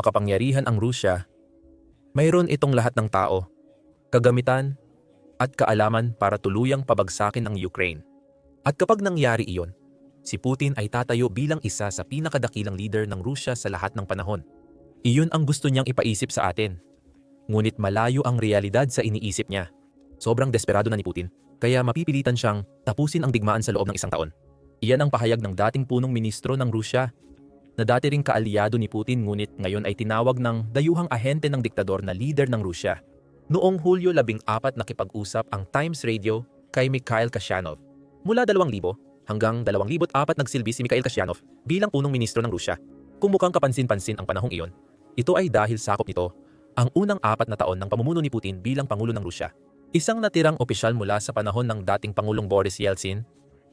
makapangyarihan ang Rusya, mayroon itong lahat ng tao, kagamitan, at kaalaman para tuluyang pabagsakin ang Ukraine. At kapag nangyari iyon, si Putin ay tatayo bilang isa sa pinakadakilang leader ng Rusya sa lahat ng panahon. Iyon ang gusto niyang ipaisip sa atin. Ngunit malayo ang realidad sa iniisip niya. Sobrang desperado na ni Putin, kaya mapipilitan siyang tapusin ang digmaan sa loob ng isang taon. Iyan ang pahayag ng dating punong ministro ng Rusya na dati ring kaalyado ni Putin ngunit ngayon ay tinawag ng dayuhang ahente ng diktador na leader ng Rusya. Noong Hulyo 14 nakipag-usap ang Times Radio kay Mikhail Kasyanov. Mula 2,000 hanggang 2,004 nagsilbi si Mikhail Kasyanov bilang punong ministro ng Rusya. Kung mukhang kapansin-pansin ang panahong iyon, ito ay dahil sakop nito ang unang apat na taon ng pamumuno ni Putin bilang Pangulo ng Rusya. Isang natirang opisyal mula sa panahon ng dating Pangulong Boris Yeltsin,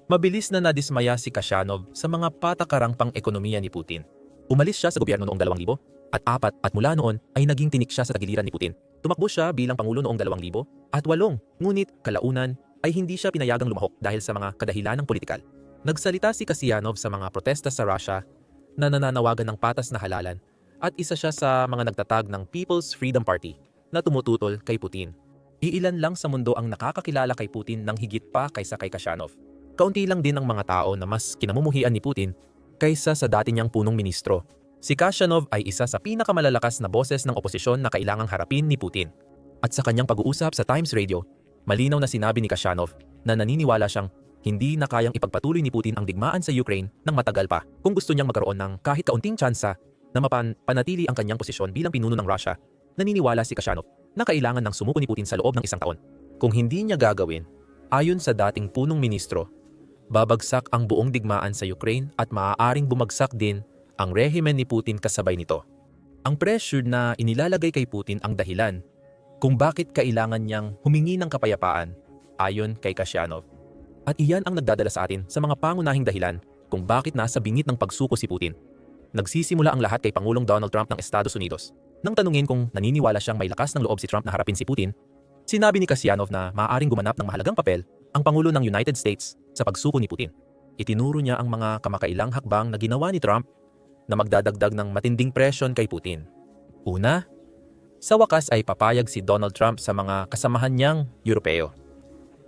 mabilis na nadismaya si Kasyanov sa mga patakarang pang-ekonomiya ni Putin. Umalis siya sa gobyerno noong 2000 at apat at mula noon ay naging tinik siya sa tagiliran ni Putin. Tumakbo siya bilang Pangulo noong 2000 at walong, ngunit kalaunan ay hindi siya pinayagang lumahok dahil sa mga kadahilanang politikal. Nagsalita si Kasyanov sa mga protesta sa Russia na nananawagan ng patas na halalan at isa siya sa mga nagtatag ng People's Freedom Party na tumututol kay Putin. Iilan lang sa mundo ang nakakakilala kay Putin ng higit pa kaysa kay Kasyanov. Kaunti lang din ang mga tao na mas kinamumuhian ni Putin kaysa sa dati niyang punong ministro. Si Kasyanov ay isa sa pinakamalalakas na boses ng oposisyon na kailangang harapin ni Putin. At sa kanyang pag-uusap sa Times Radio, malinaw na sinabi ni Kasyanov na naniniwala siyang hindi na kayang ipagpatuloy ni Putin ang digmaan sa Ukraine ng matagal pa kung gusto niyang magkaroon ng kahit kaunting tsansa na mapanatili ang kanyang posisyon bilang pinuno ng Russia, naniniwala si Kasyanov na kailangan ng sumuko ni Putin sa loob ng isang taon. Kung hindi niya gagawin, ayon sa dating punong ministro, babagsak ang buong digmaan sa Ukraine at maaaring bumagsak din ang rehimen ni Putin kasabay nito. Ang pressure na inilalagay kay Putin ang dahilan kung bakit kailangan niyang humingi ng kapayapaan ayon kay Kasyanov. At iyan ang nagdadala sa atin sa mga pangunahing dahilan kung bakit nasa bingit ng pagsuko si Putin. Nagsisimula ang lahat kay Pangulong Donald Trump ng Estados Unidos. Nang tanungin kung naniniwala siyang may lakas ng loob si Trump na harapin si Putin, sinabi ni Kasyanov na maaaring gumanap ng mahalagang papel ang Pangulo ng United States sa pagsuko ni Putin. Itinuro niya ang mga kamakailang hakbang na ginawa ni Trump na magdadagdag ng matinding presyon kay Putin. Una, sa wakas ay papayag si Donald Trump sa mga kasamahan niyang Europeo.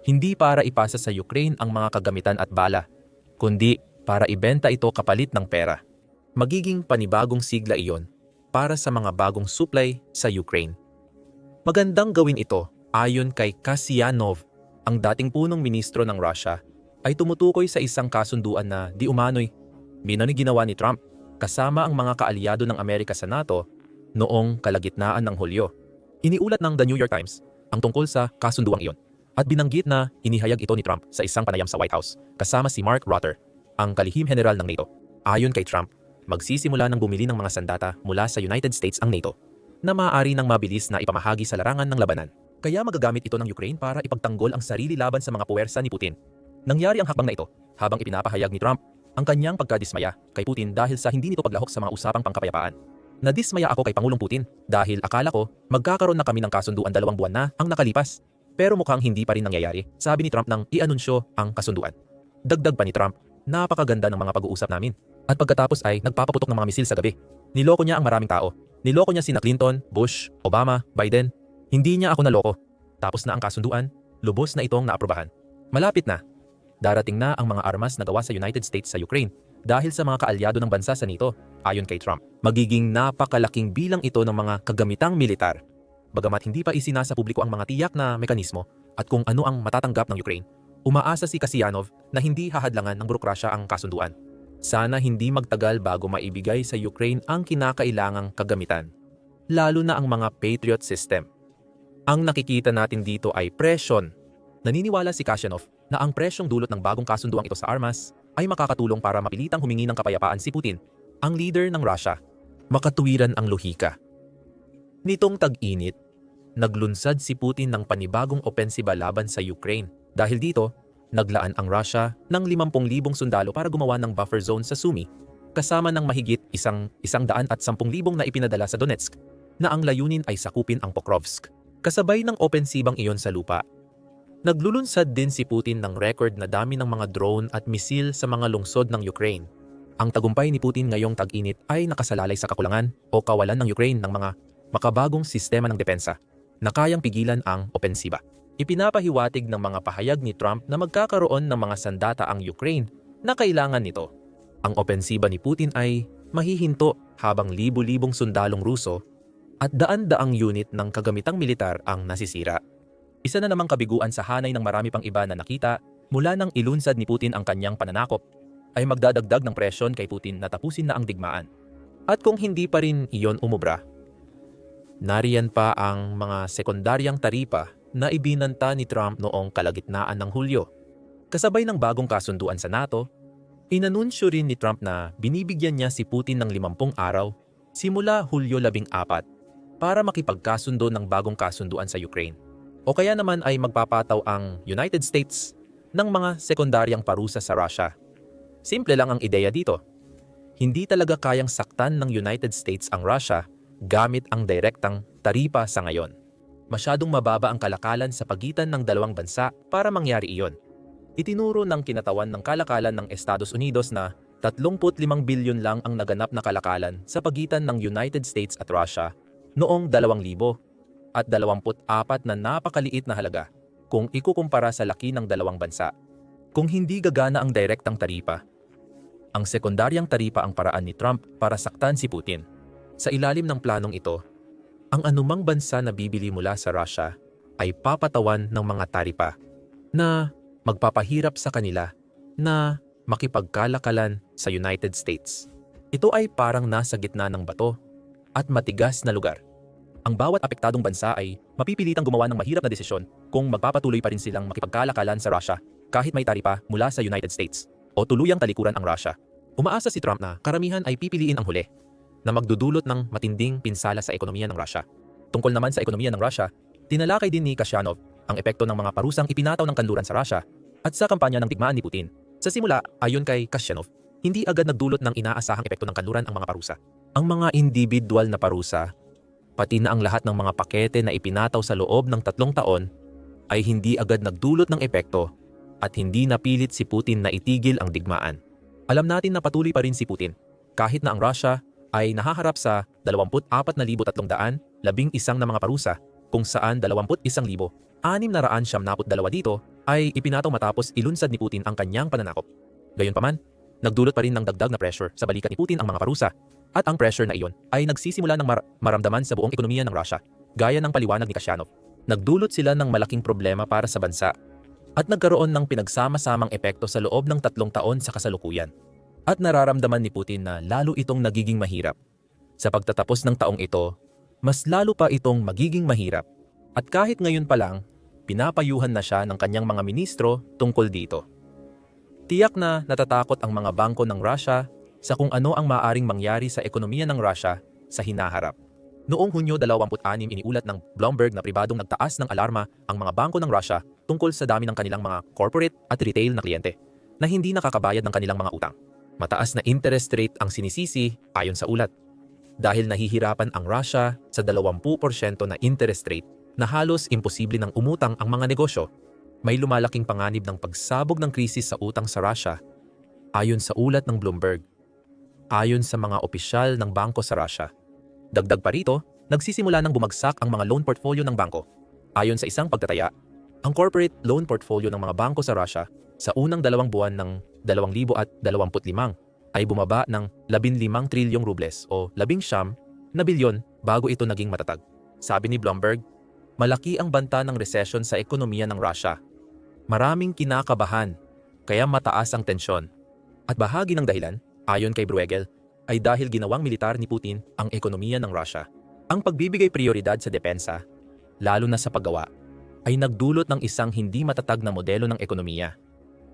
Hindi para ipasa sa Ukraine ang mga kagamitan at bala, kundi para ibenta ito kapalit ng pera. Magiging panibagong sigla iyon para sa mga bagong supply sa Ukraine. Magandang gawin ito ayon kay Kasyanov, ang dating punong ministro ng Russia, ay tumutukoy sa isang kasunduan na di umano'y ginawa ni Trump kasama ang mga kaalyado ng Amerika sa NATO noong kalagitnaan ng Hulyo. Iniulat ng The New York Times ang tungkol sa kasunduang iyon at binanggit na inihayag ito ni Trump sa isang panayam sa White House kasama si Mark Rutter, ang kalihim general ng NATO. Ayon kay Trump, magsisimula ng bumili ng mga sandata mula sa United States ang NATO na maaari ng mabilis na ipamahagi sa larangan ng labanan. Kaya magagamit ito ng Ukraine para ipagtanggol ang sarili laban sa mga puwersa ni Putin. Nangyari ang hakbang na ito habang ipinapahayag ni Trump ang kanyang pagkadismaya kay Putin dahil sa hindi nito paglahok sa mga usapang pangkapayapaan. Nadismaya ako kay Pangulong Putin dahil akala ko magkakaroon na kami ng kasunduan dalawang buwan na ang nakalipas. Pero mukhang hindi pa rin nangyayari, sabi ni Trump nang ianunsyo ang kasunduan. Dagdag pa ni Trump, napakaganda ng mga pag-uusap namin. At pagkatapos ay nagpapaputok ng mga misil sa gabi. Niloko niya ang maraming tao. Niloko niya sina Clinton, Bush, Obama, Biden. Hindi niya ako naloko. Tapos na ang kasunduan, lubos na itong naaprobahan. Malapit na. Darating na ang mga armas na gawa sa United States sa Ukraine dahil sa mga kaalyado ng bansa sa NATO, ayon kay Trump. Magiging napakalaking bilang ito ng mga kagamitang militar. Bagamat hindi pa isinasa publiko ang mga tiyak na mekanismo at kung ano ang matatanggap ng Ukraine, umaasa si Kasyanov na hindi hahadlangan ng burokrasya ang kasunduan. Sana hindi magtagal bago maibigay sa Ukraine ang kinakailangang kagamitan, lalo na ang mga Patriot system. Ang nakikita natin dito ay presyon. Naniniwala si Kasyanov na ang presyong dulot ng bagong kasunduang ito sa armas ay makakatulong para mapilitang humingi ng kapayapaan si Putin, ang leader ng Russia. Makatuwiran ang lohika. Nitong tag-init, naglunsad si Putin ng panibagong opensiba laban sa Ukraine. Dahil dito, naglaan ang Russia ng 50,000 sundalo para gumawa ng buffer zone sa Sumy, kasama ng mahigit isang isang daan at sampung libong na ipinadala sa Donetsk, na ang layunin ay sakupin ang Pokrovsk. Kasabay ng opensibang iyon sa lupa, Naglulunsad din si Putin ng record na dami ng mga drone at misil sa mga lungsod ng Ukraine. Ang tagumpay ni Putin ngayong tag-init ay nakasalalay sa kakulangan o kawalan ng Ukraine ng mga makabagong sistema ng depensa na kayang pigilan ang opensiba. Ipinapahiwatig ng mga pahayag ni Trump na magkakaroon ng mga sandata ang Ukraine na kailangan nito. Ang opensiba ni Putin ay mahihinto habang libu-libong sundalong Ruso at daan-daang unit ng kagamitang militar ang nasisira. Isa na namang kabiguan sa hanay ng marami pang iba na nakita mula nang ilunsad ni Putin ang kanyang pananakop ay magdadagdag ng presyon kay Putin na tapusin na ang digmaan. At kung hindi pa rin iyon umubra, nariyan pa ang mga sekundaryang taripa na ibinanta ni Trump noong kalagitnaan ng Hulyo. Kasabay ng bagong kasunduan sa NATO, inanunsyo rin ni Trump na binibigyan niya si Putin ng 50 araw simula Hulyo 14 para makipagkasundo ng bagong kasunduan sa Ukraine. O kaya naman ay magpapataw ang United States ng mga sekundaryang parusa sa Russia. Simple lang ang ideya dito. Hindi talaga kayang saktan ng United States ang Russia gamit ang direktang taripa sa ngayon. Masyadong mababa ang kalakalan sa pagitan ng dalawang bansa para mangyari iyon. Itinuro ng kinatawan ng kalakalan ng Estados Unidos na 35 bilyon lang ang naganap na kalakalan sa pagitan ng United States at Russia noong 2000 at 24 na napakaliit na halaga kung ikukumpara sa laki ng dalawang bansa. Kung hindi gagana ang direktang taripa, ang sekundaryang taripa ang paraan ni Trump para saktan si Putin. Sa ilalim ng planong ito, ang anumang bansa na bibili mula sa Russia ay papatawan ng mga taripa na magpapahirap sa kanila na makipagkalakalan sa United States. Ito ay parang nasa gitna ng bato at matigas na lugar. Ang bawat apektadong bansa ay mapipilitang gumawa ng mahirap na desisyon kung magpapatuloy pa rin silang makipagkalakalan sa Russia kahit may taripa mula sa United States o tuluyang talikuran ang Russia. Umaasa si Trump na karamihan ay pipiliin ang huli na magdudulot ng matinding pinsala sa ekonomiya ng Russia. Tungkol naman sa ekonomiya ng Russia, tinalakay din ni Kasyanov ang epekto ng mga parusang ipinataw ng kanluran sa Russia at sa kampanya ng digmaan ni Putin. Sa simula, ayon kay Kasyanov, hindi agad nagdulot ng inaasahang epekto ng kanluran ang mga parusa. Ang mga individual na parusa, pati na ang lahat ng mga pakete na ipinataw sa loob ng tatlong taon, ay hindi agad nagdulot ng epekto at hindi napilit si Putin na itigil ang digmaan. Alam natin na patuloy pa rin si Putin, kahit na ang Russia ay nahaharap sa 24,300 labing isang na mga parusa kung saan 21,600 dito ay ipinataw matapos ilunsad ni Putin ang kanyang pananakop. Gayunpaman, nagdulot pa rin ng dagdag na pressure sa balikat ni Putin ang mga parusa at ang pressure na iyon ay nagsisimula ng mar- maramdaman sa buong ekonomiya ng Russia gaya ng paliwanag ni Kasyanov. Nagdulot sila ng malaking problema para sa bansa at nagkaroon ng pinagsama-samang epekto sa loob ng tatlong taon sa kasalukuyan. At nararamdaman ni Putin na lalo itong nagiging mahirap. Sa pagtatapos ng taong ito, mas lalo pa itong magiging mahirap. At kahit ngayon pa lang, pinapayuhan na siya ng kanyang mga ministro tungkol dito. Tiyak na natatakot ang mga bangko ng Russia sa kung ano ang maaring mangyari sa ekonomiya ng Russia sa hinaharap. Noong Hunyo 26 iniulat ng Bloomberg na pribadong nagtaas ng alarma ang mga bangko ng Russia tungkol sa dami ng kanilang mga corporate at retail na kliyente na hindi nakakabayad ng kanilang mga utang. Mataas na interest rate ang sinisisi ayon sa ulat. Dahil nahihirapan ang Russia sa 20% na interest rate na halos imposible ng umutang ang mga negosyo, may lumalaking panganib ng pagsabog ng krisis sa utang sa Russia ayon sa ulat ng Bloomberg. Ayon sa mga opisyal ng bangko sa Russia, Dagdag pa rito, nagsisimula ng bumagsak ang mga loan portfolio ng bangko. Ayon sa isang pagtataya, ang corporate loan portfolio ng mga bangko sa Russia sa unang dalawang buwan ng 2025 ay bumaba ng 15 trilyong rubles o 11 na bilyon bago ito naging matatag. Sabi ni Bloomberg, malaki ang banta ng recession sa ekonomiya ng Russia. Maraming kinakabahan, kaya mataas ang tensyon. At bahagi ng dahilan, ayon kay Bruegel, ay dahil ginawang militar ni Putin ang ekonomiya ng Russia. Ang pagbibigay prioridad sa depensa, lalo na sa paggawa, ay nagdulot ng isang hindi matatag na modelo ng ekonomiya.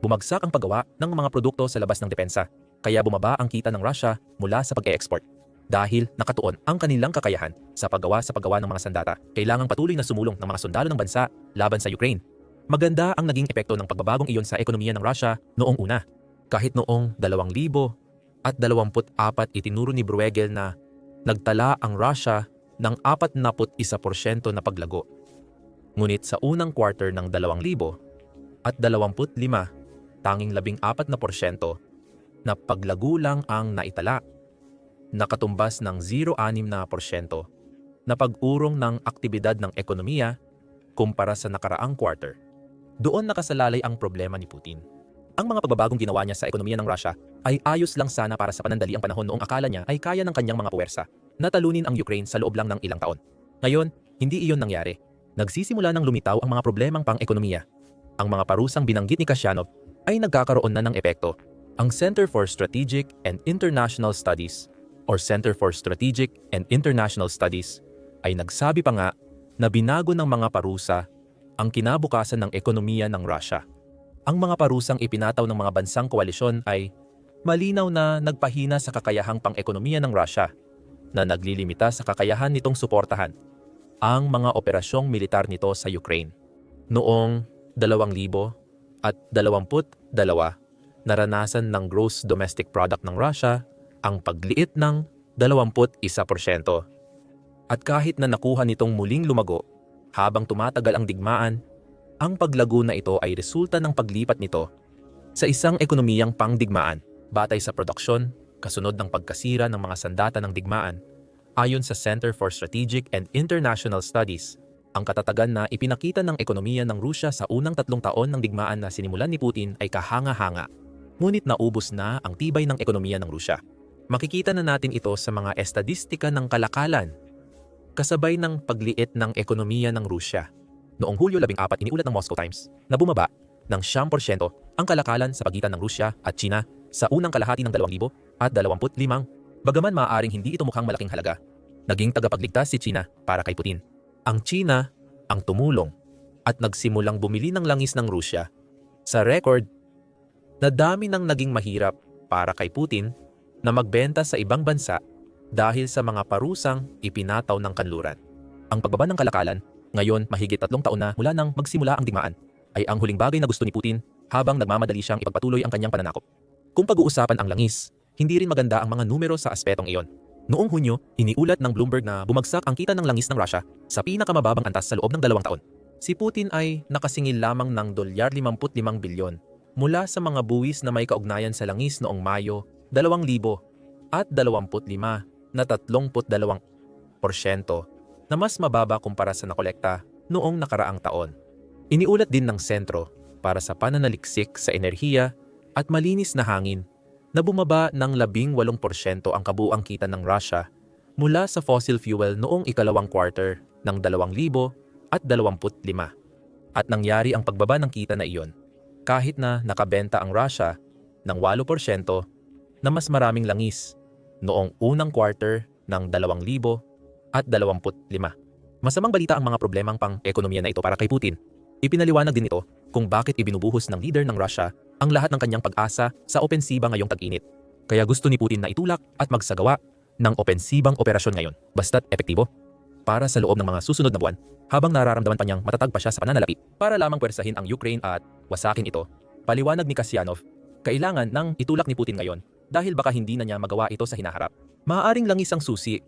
Bumagsak ang paggawa ng mga produkto sa labas ng depensa, kaya bumaba ang kita ng Russia mula sa pag-e-export. Dahil nakatuon ang kanilang kakayahan sa paggawa sa paggawa ng mga sandata, kailangang patuloy na sumulong ng mga sundalo ng bansa laban sa Ukraine. Maganda ang naging epekto ng pagbabagong iyon sa ekonomiya ng Russia noong una. Kahit noong 2000 at 24 itinuro ni Bruegel na nagtala ang Russia ng 41% na paglago. Ngunit sa unang quarter ng 2000 at 25, tanging 14% na paglago lang ang naitala. Nakatumbas ng 0.6 na porsyento na pag-urong ng aktibidad ng ekonomiya kumpara sa nakaraang quarter. Doon nakasalalay ang problema ni Putin. Ang mga pagbabagong ginawa niya sa ekonomiya ng Russia ay ayos lang sana para sa panandali ang panahon noong akala niya ay kaya ng kanyang mga puwersa na talunin ang Ukraine sa loob lang ng ilang taon. Ngayon, hindi iyon nangyari. Nagsisimula ng lumitaw ang mga problemang pang-ekonomiya. Ang mga parusang binanggit ni Kasyanov ay nagkakaroon na ng epekto. Ang Center for Strategic and International Studies or Center for Strategic and International Studies ay nagsabi pa nga na binago ng mga parusa ang kinabukasan ng ekonomiya ng Russia. Ang mga parusang ipinataw ng mga bansang koalisyon ay malinaw na nagpahina sa kakayahang pang-ekonomiya ng Russia na naglilimita sa kakayahan nitong suportahan ang mga operasyong militar nito sa Ukraine. Noong 2000 at 22, naranasan ng gross domestic product ng Russia ang pagliit ng 21%. At kahit na nakuha nitong muling lumago habang tumatagal ang digmaan, ang paglago na ito ay resulta ng paglipat nito sa isang ekonomiyang pangdigmaan batay sa produksyon kasunod ng pagkasira ng mga sandata ng digmaan ayon sa Center for Strategic and International Studies. Ang katatagan na ipinakita ng ekonomiya ng Rusya sa unang tatlong taon ng digmaan na sinimulan ni Putin ay kahanga-hanga. Ngunit naubos na ang tibay ng ekonomiya ng Rusya. Makikita na natin ito sa mga estadistika ng kalakalan kasabay ng pagliit ng ekonomiya ng Rusya. Noong Hulyo 14 iniulat ng Moscow Times na bumaba ng 10% ang kalakalan sa pagitan ng Rusya at China sa unang kalahati ng 2025. Bagaman maaaring hindi ito mukhang malaking halaga, naging tagapagligtas si China para kay Putin. Ang China ang tumulong at nagsimulang bumili ng langis ng Rusya sa record na dami nang naging mahirap para kay Putin na magbenta sa ibang bansa dahil sa mga parusang ipinataw ng kanluran. Ang pagbaba ng kalakalan ngayon, mahigit tatlong taon na mula nang magsimula ang digmaan, ay ang huling bagay na gusto ni Putin habang nagmamadali siyang ipagpatuloy ang kanyang pananakop. Kung pag-uusapan ang langis, hindi rin maganda ang mga numero sa aspetong iyon. Noong Hunyo, iniulat ng Bloomberg na bumagsak ang kita ng langis ng Russia sa pinakamababang antas sa loob ng dalawang taon. Si Putin ay nakasingil lamang ng dolyar 55 bilyon mula sa mga buwis na may kaugnayan sa langis noong Mayo 2000 at 25 na 32% na mas mababa kumpara sa nakolekta noong nakaraang taon. Iniulat din ng sentro para sa pananaliksik sa enerhiya at malinis na hangin na bumaba ng 18% ang kabuang kita ng Russia mula sa fossil fuel noong ikalawang quarter ng 2025 at nangyari ang pagbaba ng kita na iyon kahit na nakabenta ang Russia ng 8% na mas maraming langis noong unang quarter ng 2000 at 25. Masamang balita ang mga problemang pang-ekonomiya na ito para kay Putin. Ipinaliwanag din ito kung bakit ibinubuhos ng leader ng Russia ang lahat ng kanyang pag-asa sa opensiba ngayong tag-init. Kaya gusto ni Putin na itulak at magsagawa ng opensibang operasyon ngayon, basta't epektibo. Para sa loob ng mga susunod na buwan, habang nararamdaman pa niyang matatag pa siya sa pananalapi para lamang pwersahin ang Ukraine at wasakin ito, paliwanag ni Kasyanov, kailangan ng itulak ni Putin ngayon dahil baka hindi na niya magawa ito sa hinaharap. Maaaring langis ang susi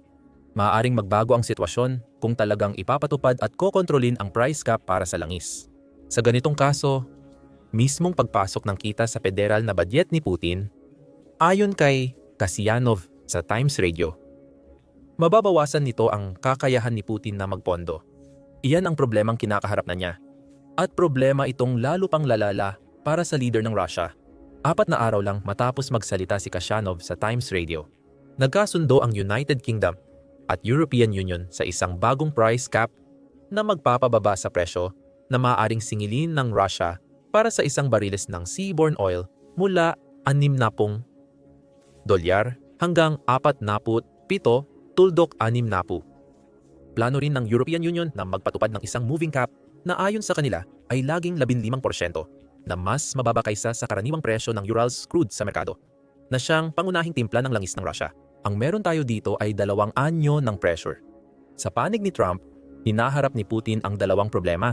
maaaring magbago ang sitwasyon kung talagang ipapatupad at kokontrolin ang price cap para sa langis. Sa ganitong kaso, mismong pagpasok ng kita sa federal na budget ni Putin, ayon kay Kasyanov sa Times Radio, mababawasan nito ang kakayahan ni Putin na magpondo. Iyan ang problemang kinakaharap na niya. At problema itong lalo pang lalala para sa leader ng Russia. Apat na araw lang matapos magsalita si Kasyanov sa Times Radio. Nagkasundo ang United Kingdom at European Union sa isang bagong price cap na magpapababa sa presyo na maaaring singilin ng Russia para sa isang bariles ng seaborne oil mula 60 dolyar hanggang 47 tuldok 6 napu. Plano rin ng European Union na magpatupad ng isang moving cap na ayon sa kanila ay laging 15% na mas mababa kaysa sa karaniwang presyo ng Urals crude sa merkado na siyang pangunahing timpla ng langis ng Russia. Ang meron tayo dito ay dalawang anyo ng pressure. Sa panig ni Trump, hinaharap ni Putin ang dalawang problema.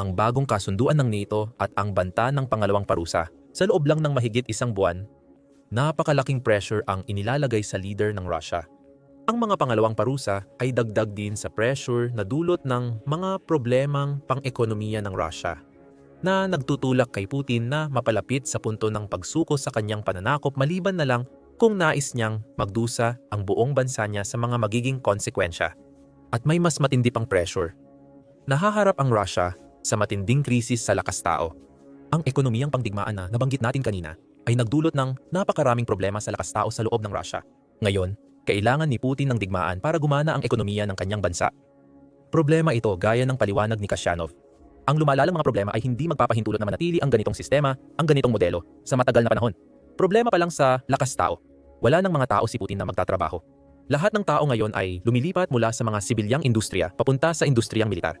Ang bagong kasunduan ng NATO at ang banta ng pangalawang parusa. Sa loob lang ng mahigit isang buwan, napakalaking pressure ang inilalagay sa leader ng Russia. Ang mga pangalawang parusa ay dagdag din sa pressure na dulot ng mga problemang pang-ekonomiya ng Russia. na nagtutulak kay Putin na mapalapit sa punto ng pagsuko sa kanyang pananakop maliban na lang kung nais niyang magdusa ang buong bansa niya sa mga magiging konsekwensya. At may mas matindi pang pressure. Nahaharap ang Russia sa matinding krisis sa lakas tao. Ang ekonomiyang pangdigmaan na nabanggit natin kanina ay nagdulot ng napakaraming problema sa lakas tao sa loob ng Russia. Ngayon, kailangan ni Putin ng digmaan para gumana ang ekonomiya ng kanyang bansa. Problema ito gaya ng paliwanag ni Kasyanov. Ang lumalalang mga problema ay hindi magpapahintulot na manatili ang ganitong sistema, ang ganitong modelo, sa matagal na panahon. Problema pa lang sa lakas tao. Wala ng mga tao si Putin na magtatrabaho. Lahat ng tao ngayon ay lumilipat mula sa mga sibilyang industriya papunta sa industriyang militar.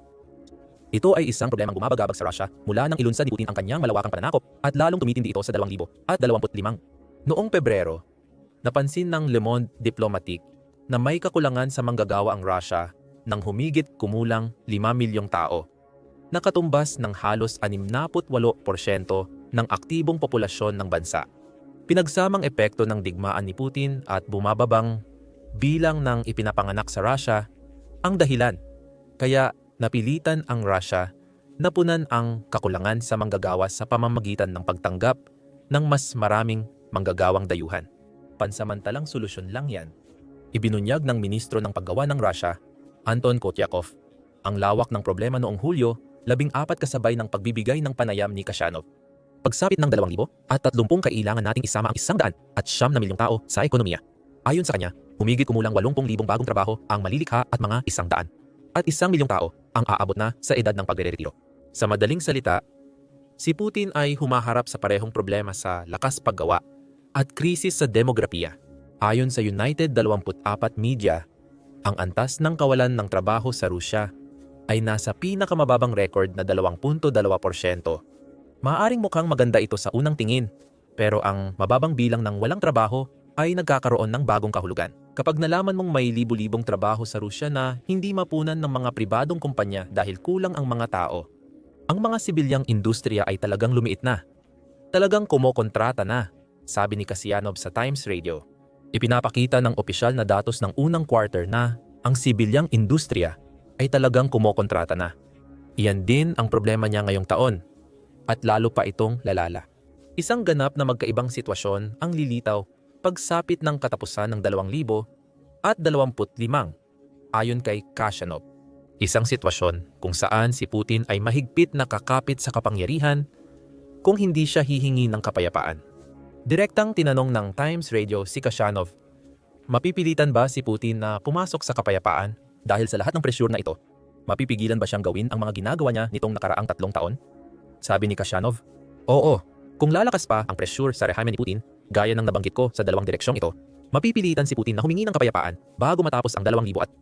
Ito ay isang problemang bumabagabag sa Russia mula nang ilunsad ni Putin ang kanyang malawakang pananakop at lalong tumitindi ito sa 2000 at 25. Noong Pebrero, napansin ng Le Monde Diplomatique na may kakulangan sa manggagawa ang Russia ng humigit kumulang 5 milyong tao. Nakatumbas ng halos 68% ng aktibong populasyon ng bansa. Pinagsamang epekto ng digmaan ni Putin at bumababang bilang ng ipinapanganak sa Russia ang dahilan. Kaya napilitan ang Russia na punan ang kakulangan sa manggagawa sa pamamagitan ng pagtanggap ng mas maraming manggagawang dayuhan. Pansamantalang solusyon lang yan. Ibinunyag ng ministro ng paggawa ng Russia, Anton Kotyakov, ang lawak ng problema noong Hulyo, labing apat kasabay ng pagbibigay ng panayam ni Kasyanov. Pagsapit ng 2,000 at 30 kailangan nating isama ang isang daan at siyam na milyong tao sa ekonomiya. Ayon sa kanya, humigit kumulang 80,000 bagong trabaho ang malilikha at mga isang daan at isang milyong tao ang aabot na sa edad ng pagre-retiro. Sa madaling salita, si Putin ay humaharap sa parehong problema sa lakas paggawa at krisis sa demografiya. Ayon sa United 24 Media, ang antas ng kawalan ng trabaho sa Rusya ay nasa pinakamababang record na 2.2%. Maaring mukhang maganda ito sa unang tingin, pero ang mababang bilang ng walang trabaho ay nagkakaroon ng bagong kahulugan. Kapag nalaman mong may libu-libong trabaho sa Rusya na hindi mapunan ng mga pribadong kumpanya dahil kulang ang mga tao, ang mga sibilyang industriya ay talagang lumiit na. Talagang kumokontrata na, sabi ni Kasyanov sa Times Radio. Ipinapakita ng opisyal na datos ng unang quarter na ang sibilyang industriya ay talagang kumokontrata na. Iyan din ang problema niya ngayong taon at lalo pa itong lalala. Isang ganap na magkaibang sitwasyon ang lilitaw pagsapit ng katapusan ng 2,000 at 25 ayon kay Kashanov. Isang sitwasyon kung saan si Putin ay mahigpit na kakapit sa kapangyarihan kung hindi siya hihingi ng kapayapaan. Direktang tinanong ng Times Radio si Kashanov, mapipilitan ba si Putin na pumasok sa kapayapaan dahil sa lahat ng presyur na ito? Mapipigilan ba siyang gawin ang mga ginagawa niya nitong nakaraang tatlong taon? Sabi ni Kashanov, Oo, kung lalakas pa ang presyur sa rehimen ni Putin, Gaya ng nabanggit ko sa dalawang direksyong ito, mapipilitan si Putin na humingi ng kapayapaan bago matapos ang 2025.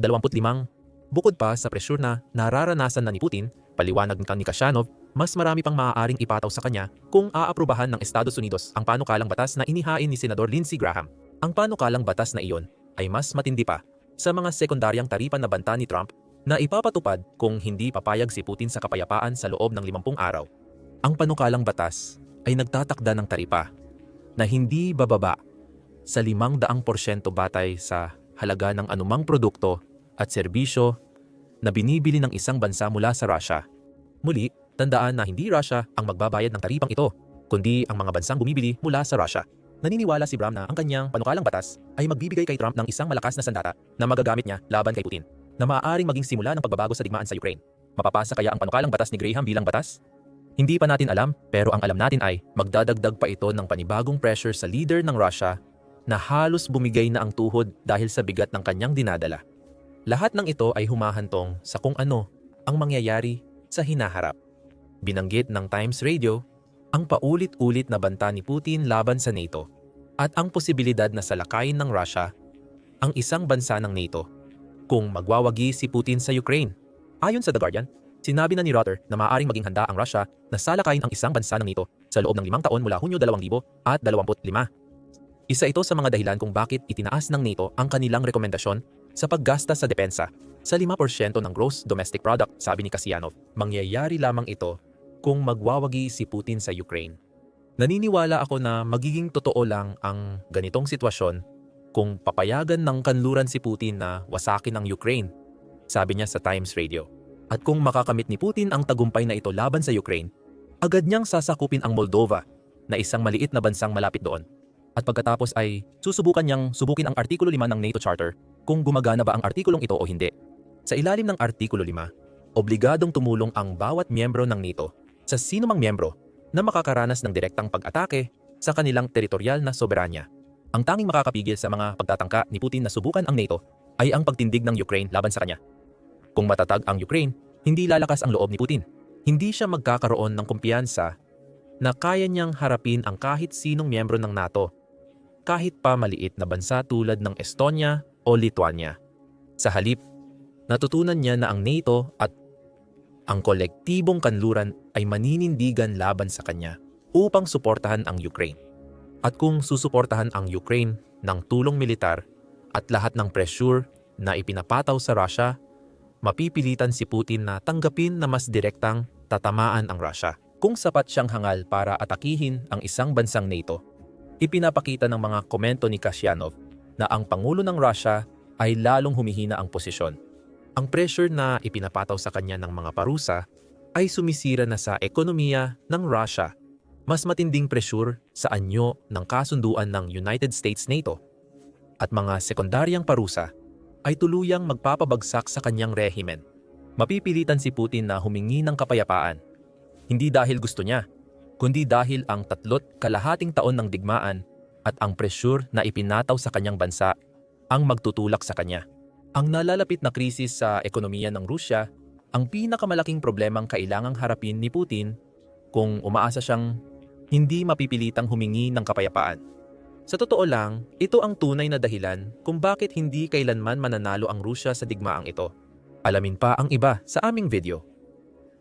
Bukod pa sa presyur na nararanasan na ni Putin, paliwanag ni Kasyanov, mas marami pang maaaring ipataw sa kanya kung aaprubahan ng Estados Unidos ang panukalang batas na inihain ni Senador Lindsey Graham. Ang panukalang batas na iyon ay mas matindi pa sa mga sekundaryang taripan na banta ni Trump na ipapatupad kung hindi papayag si Putin sa kapayapaan sa loob ng 50 araw. Ang panukalang batas ay nagtatakda ng taripa na hindi bababa sa 500% batay sa halaga ng anumang produkto at serbisyo na binibili ng isang bansa mula sa Russia. Muli, tandaan na hindi Russia ang magbabayad ng taripang ito, kundi ang mga bansang bumibili mula sa Russia. Naniniwala si Bram na ang kanyang panukalang batas ay magbibigay kay Trump ng isang malakas na sandata na magagamit niya laban kay Putin, na maaaring maging simula ng pagbabago sa digmaan sa Ukraine. Mapapasa kaya ang panukalang batas ni Graham bilang batas? Hindi pa natin alam pero ang alam natin ay magdadagdag pa ito ng panibagong pressure sa leader ng Russia na halos bumigay na ang tuhod dahil sa bigat ng kanyang dinadala. Lahat ng ito ay humahantong sa kung ano ang mangyayari sa hinaharap. Binanggit ng Times Radio ang paulit-ulit na banta ni Putin laban sa NATO at ang posibilidad na salakayin ng Russia ang isang bansa ng NATO kung magwawagi si Putin sa Ukraine. Ayon sa The Guardian, Sinabi na ni Rutter na maaaring maging handa ang Russia na salakayin ang isang bansa ng NATO sa loob ng limang taon mula Hunyo 2025. Isa ito sa mga dahilan kung bakit itinaas ng NATO ang kanilang rekomendasyon sa paggasta sa depensa sa 5% ng gross domestic product, sabi ni Kasyanov. Mangyayari lamang ito kung magwawagi si Putin sa Ukraine. Naniniwala ako na magiging totoo lang ang ganitong sitwasyon kung papayagan ng kanluran si Putin na wasakin ang Ukraine, sabi niya sa Times Radio. At kung makakamit ni Putin ang tagumpay na ito laban sa Ukraine, agad niyang sasakupin ang Moldova na isang maliit na bansang malapit doon. At pagkatapos ay susubukan niyang subukin ang Artikulo 5 ng NATO Charter kung gumagana ba ang artikulong ito o hindi. Sa ilalim ng Artikulo 5, obligadong tumulong ang bawat miyembro ng NATO sa sino mang miyembro na makakaranas ng direktang pag-atake sa kanilang teritorial na soberanya. Ang tanging makakapigil sa mga pagtatangka ni Putin na subukan ang NATO ay ang pagtindig ng Ukraine laban sa kanya. Kung matatag ang Ukraine, hindi lalakas ang loob ni Putin. Hindi siya magkakaroon ng kumpiyansa na kaya niyang harapin ang kahit sinong miyembro ng NATO, kahit pa maliit na bansa tulad ng Estonia o Lithuania. Sa halip, natutunan niya na ang NATO at ang kolektibong kanluran ay maninindigan laban sa kanya upang suportahan ang Ukraine. At kung susuportahan ang Ukraine ng tulong militar at lahat ng pressure na ipinapataw sa Russia, mapipilitan si Putin na tanggapin na mas direktang tatamaan ang Russia. Kung sapat siyang hangal para atakihin ang isang bansang NATO, ipinapakita ng mga komento ni Kasyanov na ang Pangulo ng Russia ay lalong humihina ang posisyon. Ang pressure na ipinapataw sa kanya ng mga parusa ay sumisira na sa ekonomiya ng Russia. Mas matinding pressure sa anyo ng kasunduan ng United States NATO at mga sekundaryang parusa ay tuluyang magpapabagsak sa kanyang rehimen. Mapipilitan si Putin na humingi ng kapayapaan, hindi dahil gusto niya, kundi dahil ang tatlot kalahating taon ng digmaan at ang pressure na ipinataw sa kanyang bansa ang magtutulak sa kanya. Ang nalalapit na krisis sa ekonomiya ng Rusya ang pinakamalaking problemang kailangang harapin ni Putin kung umaasa siyang hindi mapipilitang humingi ng kapayapaan. Sa totoo lang, ito ang tunay na dahilan kung bakit hindi kailanman mananalo ang Rusya sa digmaang ito. Alamin pa ang iba sa aming video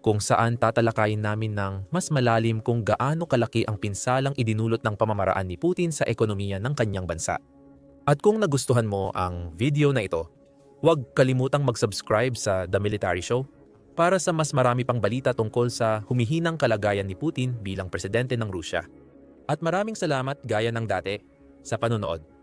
kung saan tatalakayin namin ng mas malalim kung gaano kalaki ang pinsalang idinulot ng pamamaraan ni Putin sa ekonomiya ng kanyang bansa. At kung nagustuhan mo ang video na ito, huwag kalimutang mag-subscribe sa The Military Show para sa mas marami pang balita tungkol sa humihinang kalagayan ni Putin bilang presidente ng Rusya. At maraming salamat gaya ng dati sa panonood.